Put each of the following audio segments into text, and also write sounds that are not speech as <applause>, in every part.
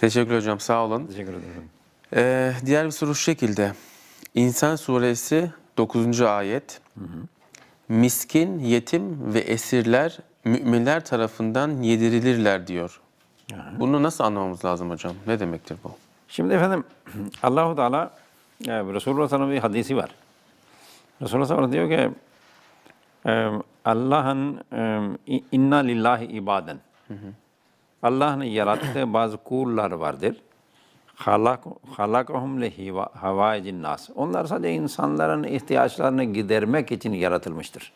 Teşekkür hocam sağ olun. Teşekkür ederim. Ee, diğer bir soru şu şekilde. İnsan suresi 9. ayet. Miskin, yetim ve esirler müminler tarafından yedirilirler diyor. Bunu nasıl anlamamız lazım hocam? Ne demektir bu? Şimdi efendim <clears throat> Allahu Teala e, Resulullah Sallallahu bir hadisi var. Resulullah Sallallahu diyor ki Allah'ın inna lillahi ibaden. Allah'ın yarattığı bazı kullar vardır. Halak halakahum li havaicin nas. Onlar sadece insanların ihtiyaçlarını gidermek için yaratılmıştır.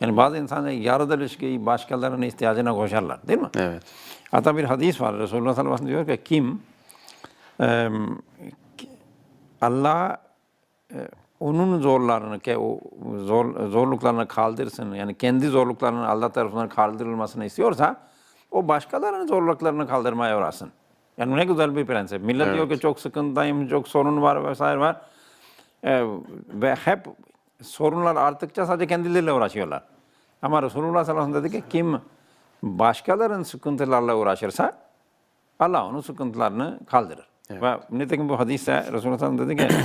Yani bazı insanlar yaratılış ki başkalarının ihtiyacına koşarlar, değil mi? Evet. Hatta bir hadis var. Resulullah sallallahu aleyhi ve sellem diyor ki kim eee, Allah e, onun zorlarını zor, zorluklarını kaldırsın yani kendi zorluklarının Allah tarafından kaldırılmasını istiyorsa o başkalarının zorluklarını kaldırmaya uğraşsın. Yani ne güzel bir prensip. Millet diyor ki çok sıkıntıyım, çok sorun var vesaire var. Ee, ve hep sorunlar arttıkça sadece kendileriyle uğraşıyorlar. Ama Resulullah sallallahu aleyhi ve sellem dedi ki kim başkalarının sıkıntılarla uğraşırsa Allah onun sıkıntılarını kaldırır. Ve nitekim bu hadiste Resulullah sallallahu aleyhi ve sellem dedi ki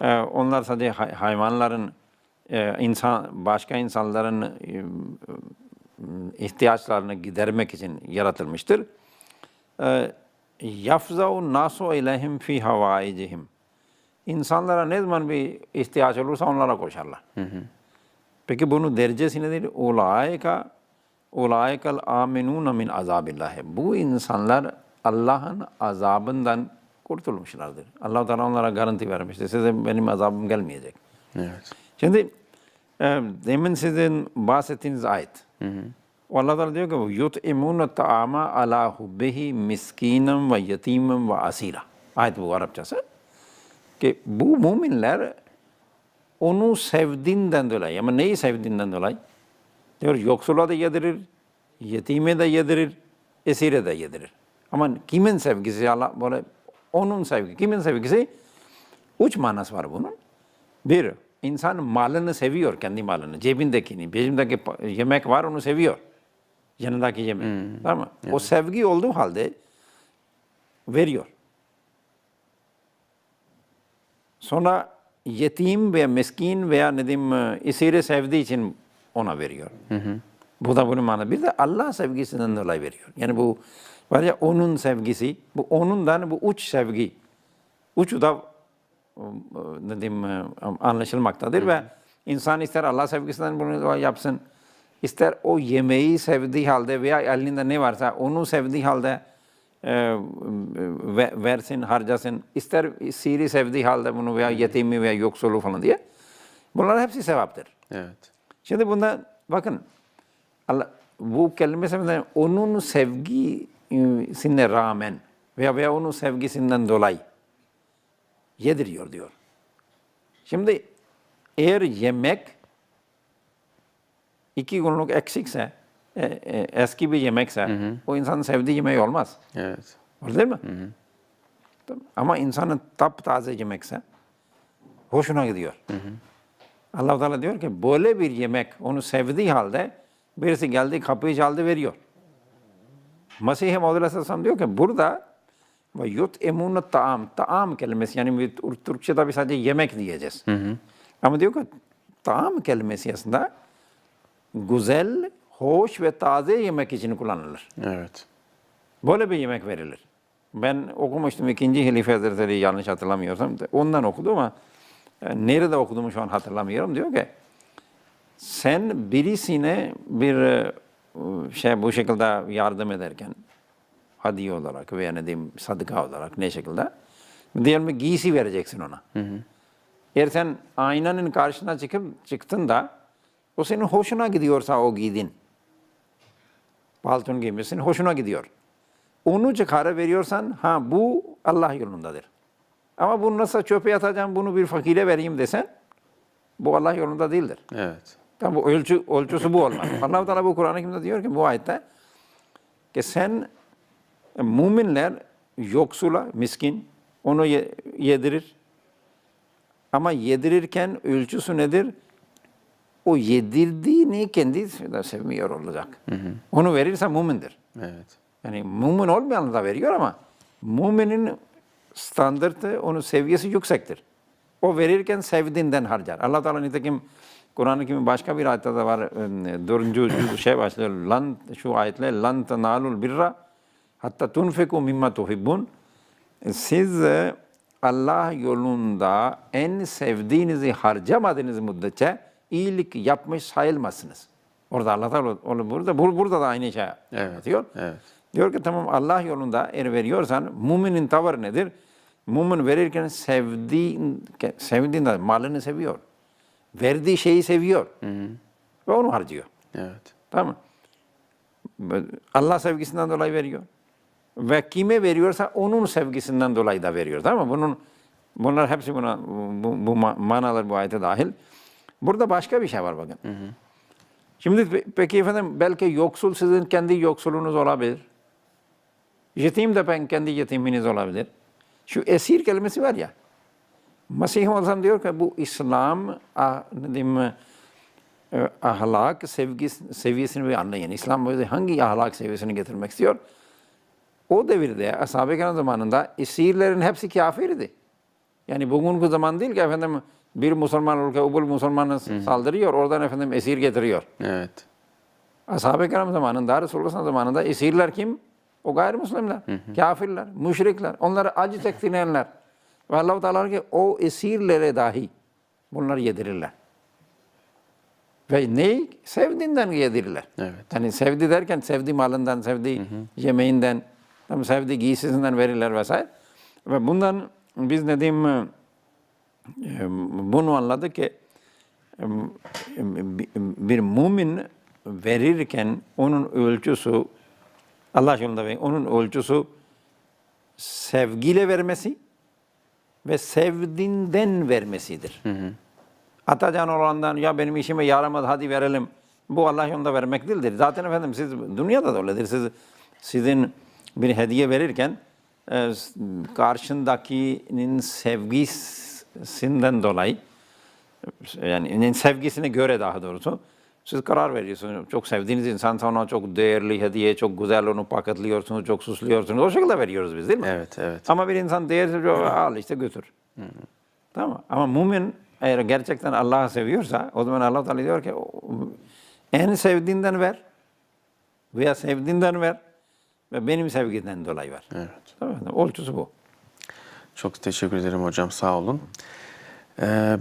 <clears throat> e, onlar sadece hay- hayvanların e, insan başka insanların e, ihtiyaçlarını gidermek için yaratılmıştır. E, Yafzau nasu ilehim fi havaicihim. İnsanlara ne zaman bir ihtiyaç olursa onlara koşarlar. Peki bunun derecesi nedir? Ulaika ulaikal aminuna min azabillahi. Bu insanlar Allah'ın azabından kurtulmuşlardır. Allah Teala onlara garanti vermiştir. Size benim azabım gelmeyecek. Evet. Şimdi e, demin sizin bahsettiğiniz ayet. O Allah Teala diyor ki yut'imune ta'ama ala hubbihi miskinen ve yetimen ve asira. Ayet bu Arapçası. Ki bu müminler onu sevdiğinden dolayı ama neyi sevdiğinden dolayı? Diyor yoksula da yedirir, yetime de yedirir, esire de yedirir. Ama kimin sevgisi Allah böyle onun sevgisi. Kimin sevgisi? Uç manası var bunun. Bir, insan malını seviyor, kendi malını, cebindekini. Cebindeki yemek var, onu seviyor. Yanındaki yemek. Tamam mı? O sevgi olduğu halde veriyor. Sonra yetim veya miskin veya ne diyeyim e, esiri sevdiği için ona veriyor. Bu da bunun manası. Bir de Allah sevgisinden dolayı veriyor. Yani bu var ya onun sevgisi, bu onundan bu uç sevgi. Uçu da e, ne diyeyim e, anlaşılmaktadır ve insan ister Allah sevgisinden bunu yapsın, ister o yemeği sevdiği halde veya elinde ne varsa onu sevdiği halde e, ve- versin, harcasın. İster siri sevdiği halde bunu veya yetimi veya yoksulu falan diye. Bunlar hepsi sevaptır. Evet. Şimdi bunda bakın Allah, bu kelime sebebinden onun sevgisine rağmen veya veya onun sevgisinden dolayı yediriyor diyor. Şimdi eğer yemek iki günlük eksikse, e, e, eski bir yemekse o insanın sevdiği yemeği olmaz. Evet. Öyle değil mi? Tamam. Ama insanın taptaze yemekse hoşuna gidiyor. allah Teala diyor ki böyle bir yemek onu sevdiği halde birisi geldi kapıyı çaldı veriyor. Mesih-i Maud Aleyhisselam diyor ki burada ve yut emunu taam. Taam kelimesi yani bir Tur- Türkçe tabi sadece yemek diyeceğiz. Ama diyor ki taam kelimesi aslında güzel, hoş ve taze yemek için kullanılır. Evet. Böyle bir yemek verilir. Ben okumuştum ikinci Halife Hazretleri yanlış hatırlamıyorsam. Ondan okudum ama e, nerede okuduğumu şu an hatırlamıyorum. Diyor ki sen birisine bir e, şey bu şekilde yardım ederken hadiye olarak veya ne diyeyim sadaka olarak ne şekilde diyelim ki giysi vereceksin ona. Eğer sen aynanın karşısına çıkıp çıktın da o senin hoşuna gidiyorsa o giydin. Palton giymişsin, hoşuna gidiyor. Onu çıkarı veriyorsan, ha bu Allah yolundadır. Ama bunu nasıl çöpe atacağım, bunu bir fakire vereyim desen, bu Allah yolunda değildir. Evet. Tamam, bu ölçü, ölçüsü bu olmaz. allah Teala bu Kur'an-ı Kerim'de diyor ki bu ayette, ki sen müminler yoksula, miskin, onu ye- yedirir. Ama yedirirken ölçüsü nedir? O yedirdiğini kendi de sevmiyor olacak. Onu verirse mümindir. Evet. Yani mümin olmayan da veriyor ama Müminin standartı, onun seviyesi yüksektir. O verirken sevdiğinden harcar. Allah Teala nitekim Kur'an-ı Kerim'in başka bir ayette de var. e, Dördüncü şey başlıyor. Lan, şu ayetle lan tenalul birra hatta tunfiku mimma tuhibbun. Siz e, Allah yolunda en sevdiğinizi harcamadığınız müddetçe iyilik yapmış sayılmazsınız. Orada Allah Teala onu burada bur- burada da aynı şey anlatıyor. evet. Diyor ki tamam Allah yolunda eğer veriyorsan müminin tavır nedir? Mümin verirken sevdiğin, sevdiğinden malını seviyor. Verdiği şeyi seviyor. Ve onu harcıyor. Evet. Tamam? Allah sevgisinden dolayı veriyor. Ve kime veriyorsa onun sevgisinden dolayı da veriyor. Tamam mı? Bunun, bunlar hepsi buna, bu, bu ma- manalar bu ayete dahil. Burada başka bir şey var bakın. Şimdi pe- peki efendim belki yoksul sizin kendi yoksulunuz olabilir. Yetim de ben kendi yetiminiz olabilir. Şu esir kelimesi var ya. Mesih Aleyhisselam diyor ki bu İslam ah, ne diyeyim, e, ahlak sevgisi, seviyesini anlayın. İslam hangi ahlak seviyesini getirmek istiyor? O devirde ashab-ı kiram zamanında esirlerin hepsi kafirdi. Yani bugünkü zaman değil ki efendim bir Müslüman ülke öbür Müslümana saldırıyor, oradan efendim esir getiriyor. Evet. Ashab-ı kiram zamanında, Resulullah zamanında esirler kim? O gayrimüslimler, kafirler, müşrikler, onları acı çektirenler. Ve Allah-u Teala ki o esirlere dahi bunları yedirirler. Ve neyi? Sevdiğinden yedirirler. Evet. Yani sevdi derken sevdi malından, sevdi yemeğinden, tam sevdi giysisinden verirler vesaire. Ve bundan biz ne diyeyim e, bunu anladık ki e, bir mümin verirken onun ölçüsü Allah yolunda verin, onun ölçüsü sevgiyle vermesi ve sevdiğinden vermesidir. Atacan olandan ya benim işime yaramadı hadi verelim. Bu Allah yolunda vermek değildir. Zaten efendim siz dünyada da öyledir. Siz, sizin bir hediye verirken e, karşındakinin sevgisinden dolayı yani sevgisine göre daha doğrusu siz karar veriyorsunuz. Çok sevdiğiniz insan sonra çok değerli hediye, çok güzel onu paketliyorsunuz, çok süslüyorsunuz. O şekilde veriyoruz biz değil mi? Evet, evet. Ama bir insan değersiz al işte götür. Tamam mı? Ama mümin eğer gerçekten Allah'ı seviyorsa o zaman Allah Teala diyor ki en sevdiğinden ver veya sevdiğinden ver ve benim sevgiden dolayı ver. Evet. Tamam mı? Ölçüsü bu. Çok teşekkür ederim hocam. Sağ olun. Ee,